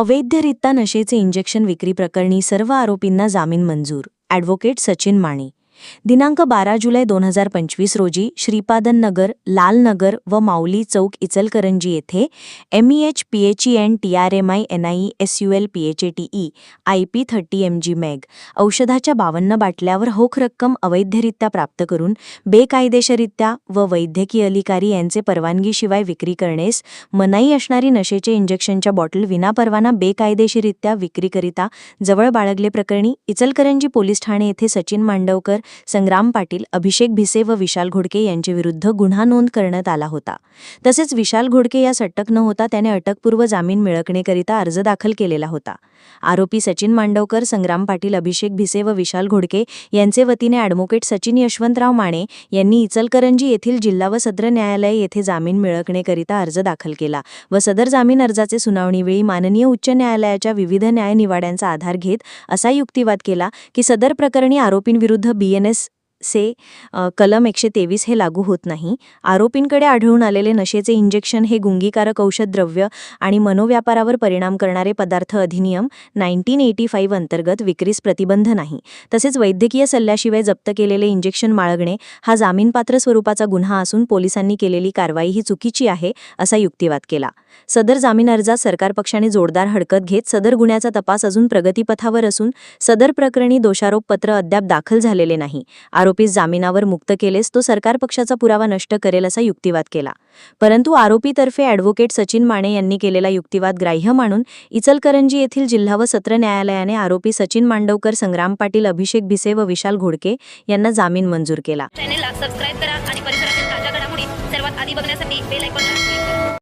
अवैधरित्या नशेचे इंजेक्शन विक्री प्रकरणी सर्व आरोपींना जामीन मंजूर. ॲडव्होकेट सचिन माने. दिनांक बारा जुलै दोन हजार पंचवीस रोजी श्रीपादन नगर लाल नगर व माऊली चौक इचलकरंजी येथे M E H P H E N T R M I N I S U L P H A T E I P thirty M G mag औषधाच्या बावन्न बाटल्यावर होख रक्कम अवैधरित्या प्राप्त करून बेकायदेशीरित्या व वैद्यकीय अधिकारी यांचे परवानगीशिवाय विक्री करण्यास मनाई असणारी नशेचे इंजेक्शनच्या बॉटल विनापरवाना बेकायदेशीरित्या विक्रीकरिता जवळ बाळगले प्रकरणी इचलकरंजी पोलीस ठाणे येथे सचिन मांडवकर संग्राम पाटील अभिषेक भिसे व विशाल घोडके यांच्याविरुद्ध गुन्हा नोंद करण्यात आला होता. तसेच विशाल घोडके यास अटक न होता त्याने अटकपूर्व जामीन मिळकणेकरिता अर्ज दाखल केलेला होता. आरोपी सचिन मांडवकर संग्राम पाटील अभिषेक भिसे व विशाल घोडके यांचे वतीने ॲडव्होकेट सचिन यशवंतराव माने यांनी इचलकरंजी येथील जिल्हा व सत्र न्यायालय येथे जामीन मिळकणेकरिता अर्ज दाखल केला व सदर जामीन अर्जाचे सुनावणीवेळी माननीय उच्च न्यायालयाच्या विविध न्यायनिवाड्यांचा आधार घेत असा युक्तिवाद केला की सदर प्रकरणी आरोपींविरुद्ध बीएनएस से कलम एकशे तेवीस हे लागू होत नाही. आरोपींकडे आढळून आलेले नशेचे इंजेक्शन हे गुंगीकारक औषध द्रव्य आणि मनोव्यापारावर परिणाम करणारे पदार्थ अधिनियम नाईन्टीन एटी फाईव्ह अंतर्गत विक्रीस प्रतिबंध नाही. तसेच वैद्यकीय सल्ल्याशिवाय जप्त केलेले इंजेक्शन माळगणे हा जामीनपात्र स्वरूपाचा गुन्हा असून पोलिसांनी केलेली कारवाई ही चुकीची आहे असा युक्तिवाद केला. सदर जामीन अर्जात सरकार पक्षाने जोरदार हडकत घेत सदर गुन्ह्याचा तपास अजून प्रगतीपथावर असून सदर प्रकरणी दोषारोपपत्र अद्याप दाखल झालेले नाही. आरोपीस जामिनावर मुक्त केलेस तो सरकार पक्षाचा पुरावा नष्ट करेल असा युक्तिवाद केला. परंतु आरोपीतर्फे ॲडव्होकेट सचिन माने यांनी केलेला युक्तिवाद ग्राह्य मानून इचलकरंजी येथील जिल्हा व सत्र न्यायालयाने आरोपी सचिन मांडवकर संग्राम पाटील अभिषेक भिसे व विशाल घोडके यांना जामीन मंजूर केला. चॅनेलला सबस्क्राईब करा आणि परिसरातील ताज्या घडामोडी सर्वात आधी बघण्यासाठी बेल आयकॉन